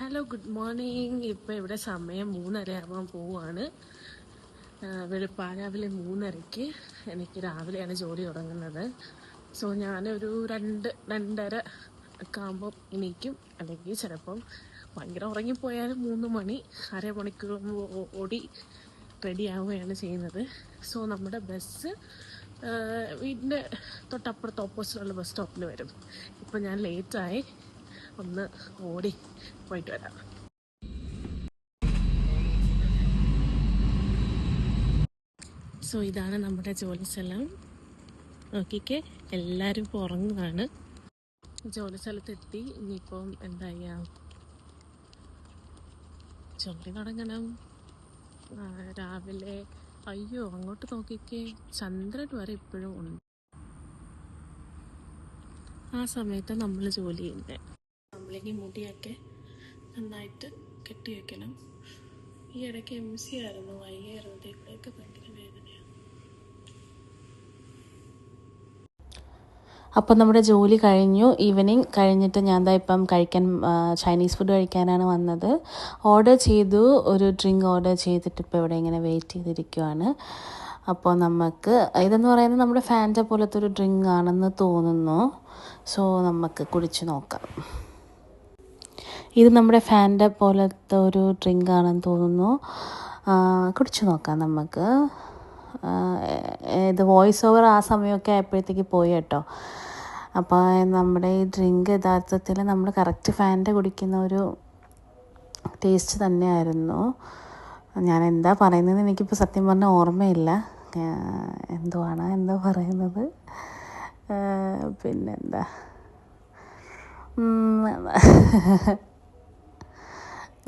Hello good morning ഇപ്പം ഇവിടെ സമയം മൂന്നര ആവാൻ പോവാണ്. വെളുപ്പാ രാവിലെ മൂന്നരയ്ക്ക് എനിക്ക് രാവിലെയാണ് ജോലി തുടങ്ങുന്നത്. സോ ഞാനൊരു രണ്ട് രണ്ടര ഒക്കെ ആകുമ്പോൾ എണീക്കും. അല്ലെങ്കിൽ ചിലപ്പം ഭയങ്കര ഉറങ്ങിപ്പോയാലും മൂന്ന് മണി അരമണിക്കൂർ മണിക്കൂർ ഓടി റെഡി ആവുകയാണ് ചെയ്യുന്നത്. സോ നമ്മുടെ ബസ് വീടിന്റെ തൊട്ടപ്പുറത്ത് ഓപ്പോസിറ്റുള്ള ബസ് സ്റ്റോപ്പിൽ വരും. ഇപ്പം ഞാൻ ലേറ്റായി ഒന്ന് ഓടി പോയിട്ട് വരാം. സോ ഇതാണ് നമ്മുടെ ജോലി സ്ഥലം. നോക്കിക്കേ എല്ലാവരും ഇപ്പോൾ ഉറങ്ങുകയാണ് ജോലി സ്ഥലത്തെത്തി. ഇനിയിപ്പം എന്താ ചെയ്യുക ജോലി തുടങ്ങണം. രാവിലെ അയ്യോ അങ്ങോട്ട് നോക്കിക്കേ. ചന്ദ്രൻ വരെ ഇപ്പോഴും ഉണ്ട്. ആ സമയത്ത് നമ്മൾ ജോലി ചെയ്യുന്നത് നമ്മളിനി മുടിയൊക്കെ നന്നായിട്ട് കെട്ടി വെക്കണം. ഈ ഇടയ്ക്ക് എം സി ആയിരുന്നു ഇവിടെയൊക്കെ ഭയങ്കര വേദനയാണ് അപ്പം നമ്മുടെ ജോലി കഴിഞ്ഞു. ഈവനിങ് കഴിഞ്ഞിട്ട് ഞാൻ ദാ ഇപ്പം കഴിക്കാൻ ചൈനീസ് ഫുഡ് കഴിക്കാനാണ് വന്നത്. ഓർഡർ ചെയ്തു. ഒരു ഡ്രിങ്ക് ഓർഡർ ചെയ്തിട്ട് ഇപ്പോൾ ഇവിടെ ഇങ്ങനെ വെയിറ്റ് ചെയ്തിരിക്കുവാണ്. അപ്പോൾ നമുക്ക് ഇതെന്ന് പറയുന്നത് നമ്മുടെ ഫാന്റ പോലത്തെ ഒരു ഡ്രിങ്ക് ആണെന്ന് തോന്നുന്നു. സോ നമുക്ക് കുടിച്ച് നോക്കാം. ഇത് നമ്മുടെ ഫാന്റെ പോലത്തെ ഒരു ഡ്രിങ്ക് ആണെന്ന് തോന്നുന്നു കുടിച്ചു നോക്കാം നമുക്ക്. ഇത് വോയിസ് ഓവർ ആ സമയമൊക്കെ ആയപ്പോഴത്തേക്ക് പോയി കേട്ടോ. അപ്പോൾ നമ്മുടെ ഈ ഡ്രിങ്ക് യഥാർത്ഥത്തിൽ നമ്മൾ കറക്റ്റ് ഫാന്റെ കുടിക്കുന്ന ഒരു ടേസ്റ്റ് തന്നെയായിരുന്നു. ഞാൻ എന്താ പറയുന്നതെന്ന് എനിക്കിപ്പോൾ സത്യം പറഞ്ഞാൽ ഓർമ്മയില്ല. എന്തോ എന്തുവാണ് എന്താ പറയുന്നത്? പിന്നെന്താ?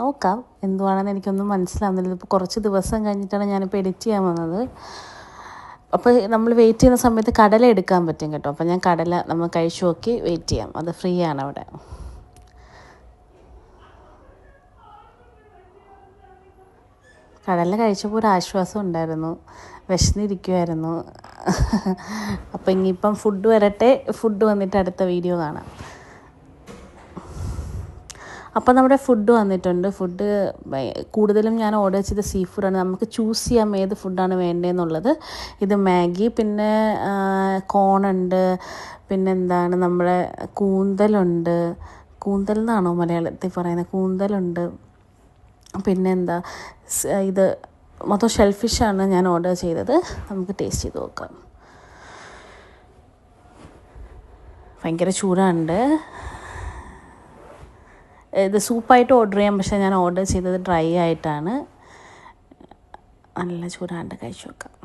നോക്കാം. എന്തുവാണെന്ന് എനിക്കൊന്നും മനസ്സിലാവുന്നില്ല. ഇതിപ്പോൾ കുറച്ച് ദിവസം കഴിഞ്ഞിട്ടാണ് ഞാനിപ്പോൾ എഡിറ്റ് ചെയ്യാൻ വന്നത്. അപ്പോൾ നമ്മൾ വെയിറ്റ് ചെയ്യുന്ന സമയത്ത് കടല എടുക്കാൻ പറ്റും കേട്ടോ. അപ്പോൾ ഞാൻ കടല നമ്മൾ കഴിച്ചു നോക്കി വെയിറ്റ് ചെയ്യാം. അത് ഫ്രീ ആണ് അവിടെ. കടല കഴിച്ചപ്പോൾ ഒരു ആശ്വാസം ഉണ്ടായിരുന്നു. വിശന്നിരിക്കുമായിരുന്നു അപ്പോൾ ഇനിയിപ്പം ഫുഡ് വരട്ടെ. ഫുഡ് വന്നിട്ട് അടുത്ത വീഡിയോ കാണാം. അപ്പോൾ നമ്മുടെ ഫുഡ് വന്നിട്ടുണ്ട്. ഫുഡ് കൂടുതലും ഞാൻ ഓർഡർ ചെയ്ത സീ ഫുഡാണ് നമുക്ക് ചൂസ് ചെയ്യാം ഏത് ഫുഡാണ് വേണ്ടതെന്നുള്ളത് ഇത് മാഗി പിന്നെ കോണുണ്ട് പിന്നെ എന്താണ് നമ്മുടെ കൂന്തലുണ്ട്. കൂന്തൽ എന്നാണോ മലയാളത്തിൽ പറയുന്നത്? കൂന്തലുണ്ട്. പിന്നെ എന്താ സ് ഇത് മൊത്തം ഷെൽഫിഷാണ് ഞാൻ ഓർഡർ ചെയ്തത്. നമുക്ക് ടേസ്റ്റ് ചെയ്ത് നോക്കാം. ഭയങ്കര ചൂടാണ്ട് ഇത് സൂപ്പായിട്ട് ഓർഡർ ചെയ്യാം. പക്ഷേ ഞാൻ ഓർഡർ ചെയ്തത് ഡ്രൈ ആയിട്ടാണ്. നല്ല ചൂടാണ്ട് കഴിച്ചു നോക്കാം.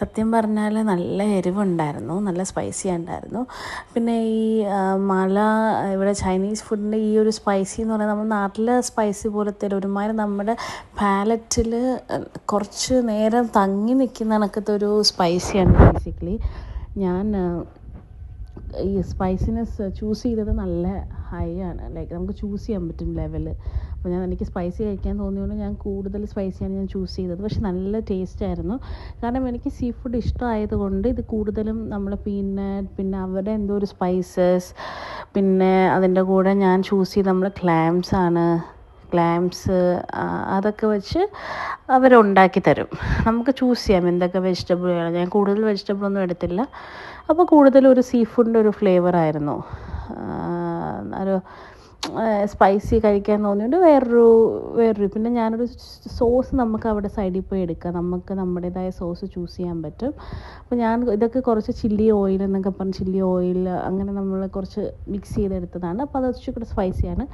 സത്യം പറഞ്ഞാൽ നല്ല എരിവുണ്ടായിരുന്നു നല്ല സ്പൈസി ഉണ്ടായിരുന്നു പിന്നെ ഈ മല ഇവിടെ ചൈനീസ് ഫുഡിന്റെ ഈ ഒരു സ്പൈസി എന്ന് പറയുന്നത് നമ്മുടെ നാട്ടിലെ സ്പൈസി പോലത്തെ. ഒരുമാതിരി നമ്മുടെ പാലറ്റിൽ കുറച്ച് നേരം തങ്ങി നിൽക്കുന്ന കണക്കത്തെ ഒരു സ്പൈസിയാണ് ബേസിക്കലി ഞാൻ ഈ സ്പൈസിനെസ് ചൂസ് ചെയ്തത് നല്ല ഹൈ ആണ്. ലൈക്ക് നമുക്ക് ചൂസ് ചെയ്യാൻ പറ്റും ലെവൽ അപ്പോൾ ഞാൻ എനിക്ക് സ്പൈസി കഴിക്കാൻ തോന്നിയതുകൊണ്ട് ഞാൻ കൂടുതൽ സ്പൈസിയാണ് ഞാൻ ചൂസ് ചെയ്തത്. പക്ഷെ നല്ല ടേസ്റ്റ് ആയിരുന്നു. കാരണം എനിക്ക് സീ ഫുഡ് ഇഷ്ടമായതുകൊണ്ട് ഇത് കൂടുതലും നമ്മൾ പിന്നെ പിന്നെ അവരുടെ എന്തോ ഒരു സ്പൈസസ് പിന്നെ അതിന്റെ കൂടെ ഞാൻ ചൂസ് ചെയ്ത് നമ്മൾ ക്ലാംസ് ആണ്. ക്ലാംസ് അതൊക്കെ വെച്ച് അവരുണ്ടാക്കി തരും. നമുക്ക് ചൂസ് ചെയ്യാം എന്തൊക്കെ വെജിറ്റബിൾ ഞാൻ കൂടുതൽ വെജിറ്റബിൾ ഒന്നും എടുത്തില്ല. അപ്പോൾ കൂടുതൽ ഒരു സീ ഫുഡിന്റെ ഒരു ഫ്ലേവർ ആയിരുന്നു. ഒരു സ്പൈസി കഴിക്കാൻ തോന്നിയിട്ട് വേറൊരു വേറൊരു പിന്നെ ഞാനൊരു സോസ് നമുക്ക് അവിടെ സൈഡിൽ പോയി എടുക്കാം. നമുക്ക് നമ്മുടേതായ സോസ് ചൂസ് ചെയ്യാൻ പറ്റും. അപ്പോൾ ഞാൻ ഇതൊക്കെ കുറച്ച് ചില്ലി ഓയിൽ എന്നൊക്കെ പറഞ്ഞ് ചില്ലി ഓയിൽ അങ്ങനെ നമ്മൾ കുറച്ച് മിക്സ് ചെയ്തെടുത്തതാണ്. അപ്പോൾ അത് ഇച്ചിരി കൂടെ സ്പൈസിയാണ്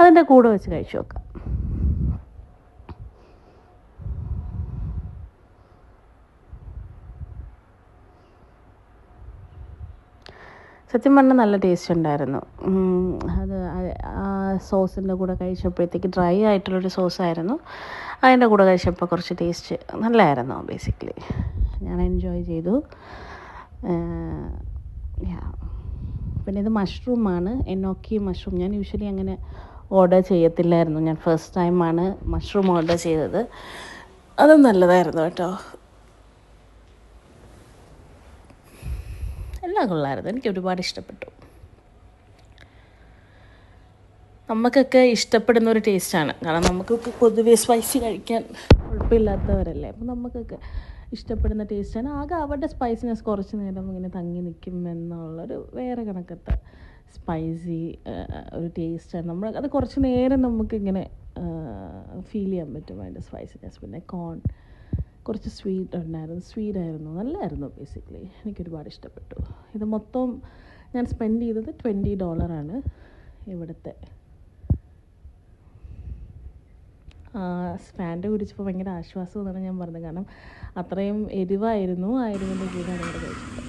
അതിന്റെ കൂടെ വെച്ച് കഴിച്ചു നോക്കാം. സത്യം പറഞ്ഞാൽ നല്ല ടേസ്റ്റ് ഉണ്ടായിരുന്നു. സോസിന്റെ കൂടെ കഴിച്ചപ്പോഴത്തേക്ക് ഡ്രൈ ആയിട്ടുള്ളൊരു സോസായിരുന്നു. അതിന്റെ കൂടെ കഴിച്ചപ്പോൾ കുറച്ച് ടേസ്റ്റ് നല്ലതായിരുന്നു ബേസിക്കലി ഞാൻ എൻജോയ് ചെയ്തു. പിന്നെ ഇത് മഷ്റൂമാണ് എന്നോക്കി മഷ്റൂം. ഞാൻ യൂഷ്വലി അങ്ങനെ ഓർഡർ ചെയ്യത്തില്ലായിരുന്നു. ഞാൻ ഫസ്റ്റ് ടൈമാണ് മഷ്റൂം ഓർഡർ ചെയ്തത്. അതും നല്ലതായിരുന്നു കേട്ടോ. എല്ലാം കൊള്ളായിരുന്നു. എനിക്ക് ഒരുപാട് ഇഷ്ടപ്പെട്ടു. നമുക്കൊക്കെ ഇഷ്ടപ്പെടുന്ന ഒരു ടേസ്റ്റാണ്. കാരണം നമുക്കൊക്കെ പൊതുവേ സ്പൈസി കഴിക്കാൻ കുഴപ്പമില്ലാത്തവരല്ലേ. അപ്പം നമുക്കൊക്കെ ഇഷ്ടപ്പെടുന്ന ടേസ്റ്റാണ്. ആകെ അവരുടെ സ്പൈസിനെസ് കുറച്ച് നേരം ഇങ്ങനെ തങ്ങി നിൽക്കും എന്നുള്ളൊരു വേറെ കണക്കത്തെ സ്പൈസി ഒരു ടേസ്റ്റാണ് നമ്മൾ അത് കുറച്ച് നേരം നമുക്കിങ്ങനെ ഫീൽ ചെയ്യാൻ പറ്റും അതിന്റെ സ്പൈസിനെസ് പിന്നെ കോൺ കുറച്ച് സ്വീറ്റ് ഉണ്ടായിരുന്നു. സ്വീറ്റ് ആയിരുന്നു. നല്ലതായിരുന്നു ബേസിക്കലി എനിക്കൊരുപാട് ഇഷ്ടപ്പെട്ടു. ഇത് മൊത്തം ഞാൻ സ്പെൻഡ് ചെയ്തത് ട്വന്റി ഡോളറാണ് ഇവിടുത്തെ സ്പാൻഡ് കുടിച്ചപ്പോൾ ഭയങ്കര ആശ്വാസം എന്നാണ് ഞാൻ പറഞ്ഞത്. കാരണം അത്രയും എരിവായിരുന്നു. ആ എരിവിന്റെ കൂടെയാണ് ഇവിടെ കഴിച്ചത്.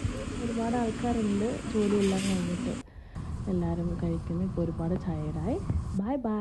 ഒരുപാട് ആൾക്കാരുണ്ട്. ജോലിയെല്ലാം കഴിഞ്ഞിട്ട് എല്ലാവരും കഴിക്കുന്നു. ഇപ്പോൾ ഒരുപാട് ടയർഡായി ബൈ ബൈ